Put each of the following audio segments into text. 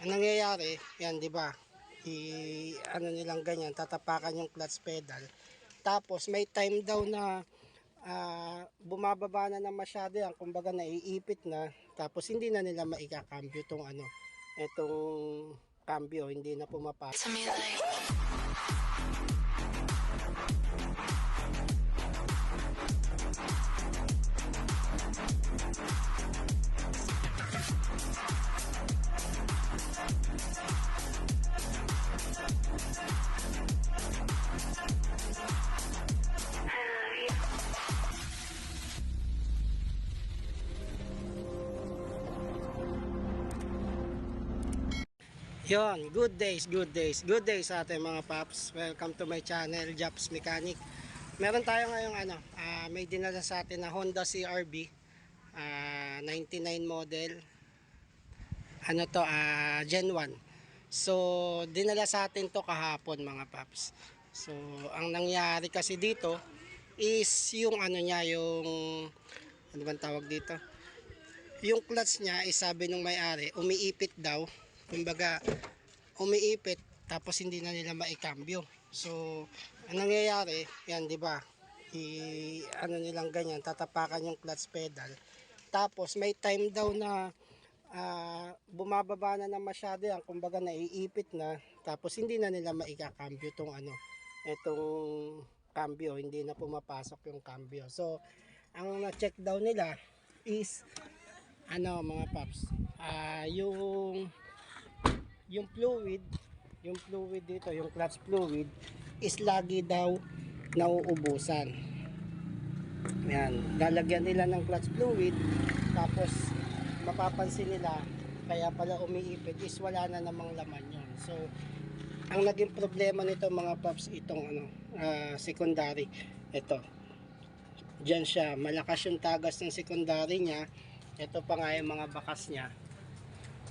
Ang nangyayari, yan, di ba? I, ano nilang ganyan, tatapakan yung clutch pedal. Tapos may time daw na ah, bumababa na na masyado yan, kumbaga naiipit na, tapos hindi na nila maikakambyo itong ano, itong cambio, hindi na pumapasok. Yon, good days, good days, good days sa ating mga paps. Welcome to my channel, Japs Mechanic. Meron tayo ngayong ano, ah, may dinala sa atin na Honda CRV ah, 99 model. Ano to, ah, Gen 1. So, dinala sa atin to kahapon mga paps. So, ang nangyari kasi dito is yung ano niya, yung ano bang tawag dito? Yung clutch niya, is sabi nung may-ari, umiipit daw kumbaga umiipit tapos hindi na nila maikambyo. So ang nangyayari yan di ba? I ano nilang ganyan tatapakan yung clutch pedal. Tapos may time daw na ah, bumababa na na masyado yan. Kumbaga naiipit na. Tapos hindi na nila maikakambyo tong ano itong cambio hindi na pumapasok yung cambio so ang na-check daw nila is ano mga paps ah yung yung fluid, yung fluid dito, yung clutch fluid is lagi daw nauubusan. Yan, lalagyan nila ng clutch fluid tapos mapapansin nila kaya pala umiipit is wala na namang laman yun. So, ang naging problema nito mga paps itong ano, ah, secondary. Ito. Diyan siya, malakas yung tagas ng secondary niya. Ito pa nga yung mga bakas niya.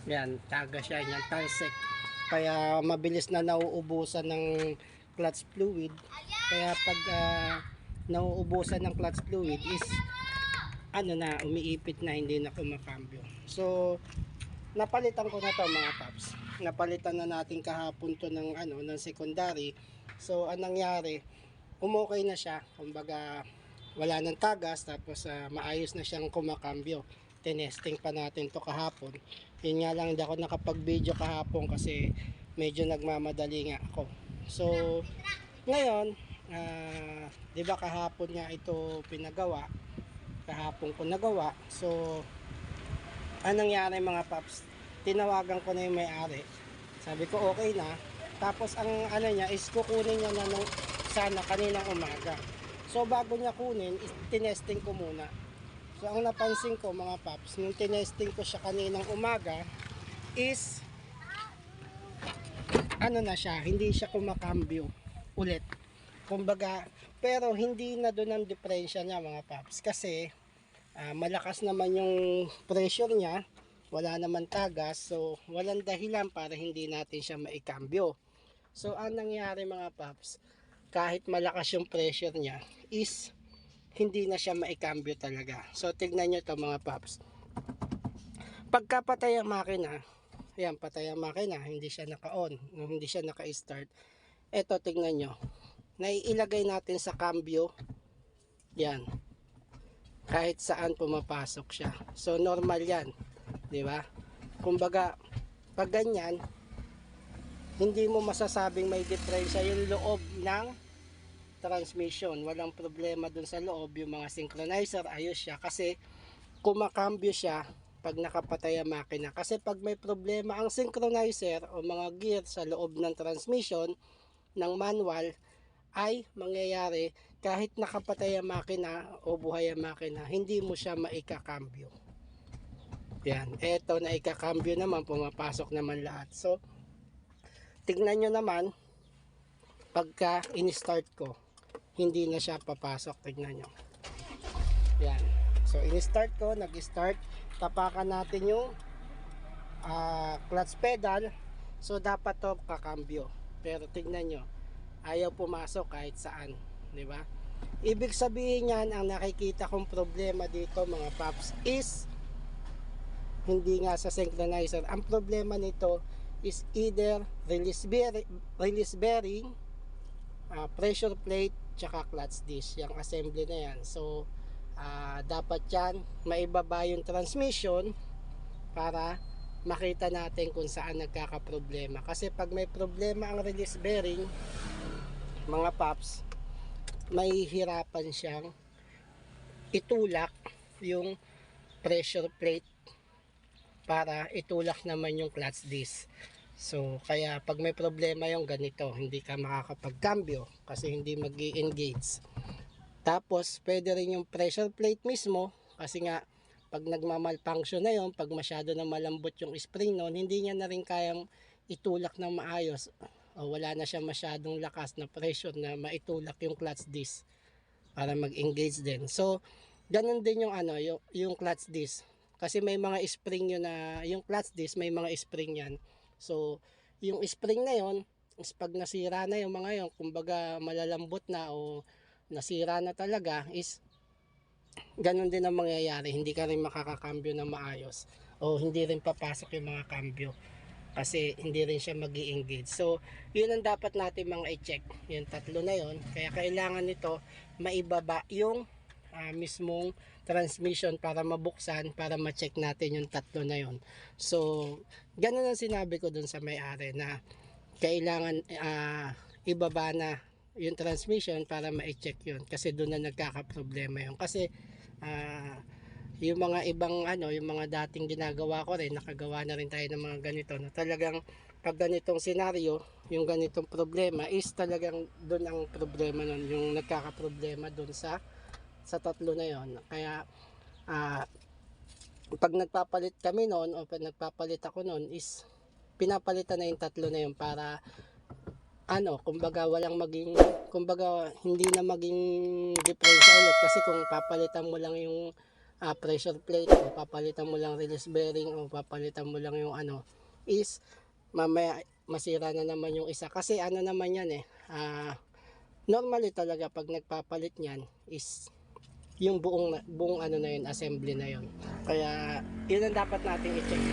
Yan, taga siya yan, talsek. Kaya mabilis na nauubusan ng clutch fluid. Kaya pag ah, nauubusan ng clutch fluid is ano na, umiipit na, hindi na kumakambyo. So, napalitan ko na to mga paps. Napalitan na natin kahapon to ng ano, ng secondary. So, anong nangyari, umokay na siya. Kumbaga, wala nang tagas tapos ah, maayos na siyang kumakambyo. Tinesting pa natin to kahapon. Yun nga lang hindi ako nakapag-video kahapon kasi medyo nagmamadali nga ako. So, ngayon, ah, 'di ba kahapon nga ito pinagawa? Kahapon ko nagawa. So, anong nangyari mga paps? Tinawagan ko na yung may-ari. Sabi ko okay na. Tapos ang ano niya is kukunin niya na nung sana kaninang umaga. So bago niya kunin, is tinesting ko muna. So ang napansin ko mga paps, nung tinesting ko siya kaninang umaga is ano na siya, hindi siya kumakambyo ulit. Kumbaga, pero hindi na doon ang diferensya niya mga paps kasi ah, malakas naman yung pressure niya, wala naman tagas, so walang dahilan para hindi natin siya maikambyo. So ang nangyari mga paps, kahit malakas yung pressure niya is hindi na siya maikambyo talaga. So tignan nyo to mga paps. Pagka patay ang makina, ayan patay ang makina, hindi siya naka-on, hindi siya naka-start. Ito tignan nyo, naiilagay natin sa cambio, yan, kahit saan pumapasok siya. So normal yan, di ba? Kumbaga, pag ganyan, hindi mo masasabing may diferensya yung loob ng transmission. Walang problema dun sa loob. Yung mga synchronizer, ayos siya. Kasi kumakambyo siya pag nakapatay ang makina. Kasi pag may problema ang synchronizer o mga gear sa loob ng transmission ng manual, ay mangyayari kahit nakapatay ang makina o buhay ang makina, hindi mo siya maikakambyo. Yan. Eto na ikakambyo naman, pumapasok naman lahat. So, tignan nyo naman, pagka in-start ko, hindi na siya papasok. Tignan nyo. Yan. So, in-start ko, nag-start. Tapakan natin yung ah, clutch pedal. So, dapat to kakambyo. Pero tignan nyo, ayaw pumasok kahit saan. Di ba? Ibig sabihin yan, ang nakikita kong problema dito mga paps is hindi nga sa synchronizer. Ang problema nito is either release bearing, release bearing ah, pressure plate, tsaka clutch disc. Yung assembly na yan. So, ah, dapat yan, maibaba yung transmission para makita natin kung saan nagkakaproblema. Kasi pag may problema ang release bearing, mga paps, may hirapan siyang itulak yung pressure plate para itulak naman yung clutch disc. So, kaya pag may problema yung ganito, hindi ka makakapagkambyo kasi hindi mag engage Tapos, pwede rin yung pressure plate mismo kasi nga, pag nagmamalfunction na yon pag masyado na malambot yung spring noon, hindi niya na rin kayang itulak ng maayos. O wala na siya masyadong lakas na pressure na maitulak yung clutch disc para mag-engage din. So, ganun din yung ano, yung, yung clutch disc. Kasi may mga spring yun na, yung clutch disc may mga spring yan. So, yung spring na yon is pag nasira na yung mga yon kumbaga malalambot na o nasira na talaga is ganun din ang mangyayari. Hindi ka rin makakakambyo na maayos o hindi rin papasok yung mga kambyo kasi hindi rin siya mag engage So, yun ang dapat natin mga i-check. Yung tatlo na yon Kaya kailangan nito maibaba yung ah, mismong transmission para mabuksan para ma-check natin yung tatlo na yon. So, ganun ang sinabi ko dun sa may-ari na kailangan ah, ibaba na yung transmission para ma-check yun kasi doon na nagkakaproblema yun kasi ah, yung mga ibang ano yung mga dating ginagawa ko rin nakagawa na rin tayo ng mga ganito na talagang pag ganitong senaryo yung ganitong problema is talagang doon ang problema nun yung nagkakaproblema doon sa sa tatlo na yon kaya ah, pag nagpapalit kami noon o pag nagpapalit ako noon is pinapalitan na yung tatlo na yun para ano, kumbaga walang maging, kumbaga hindi na maging diferensya ulit. Kasi kung papalitan mo lang yung ah, pressure plate o papalitan mo lang release bearing o papalitan mo lang yung ano is mamaya masira na naman yung isa. Kasi ano naman yan eh ah, normally talaga pag nagpapalit niyan is yung buong buong ano na yun assembly na yun. Kaya yun ang dapat nating i-check.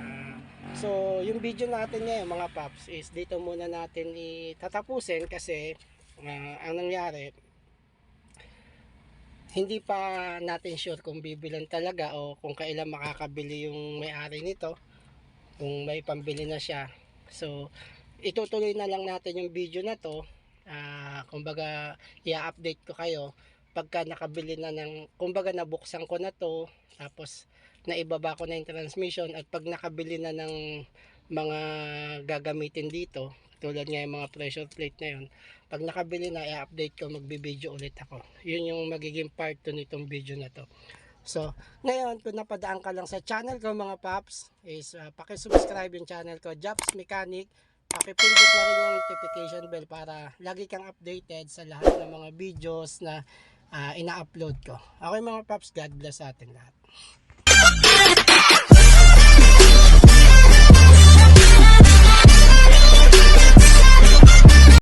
Ah, So, yung video natin ngayon mga paps is dito muna natin itatapusin kasi ah, ang nangyari hindi pa natin sure kung bibilan talaga o kung kailan makakabili yung may-ari nito kung may pambili na siya. So itutuloy na lang natin yung video na to. Ah, kumbaga i-update ko kayo pagka nakabili na ng kumbaga nabuksan ko na to tapos naibaba ko na yung transmission at pag nakabili na ng mga gagamitin dito tulad nga yung mga pressure plate na yun pag nakabili na i-update ko magbibideo ulit ako. Yun yung magiging part to nitong video na to. So ngayon kung napadaan ka lang sa channel ko mga paps is uh, pakisubscribe yung channel ko Jobs Mechanic. Pakipindot na rin yung notification bell para lagi kang updated sa lahat ng mga videos na ah, ina-upload ko. Okay mga paps God bless sa atin lahat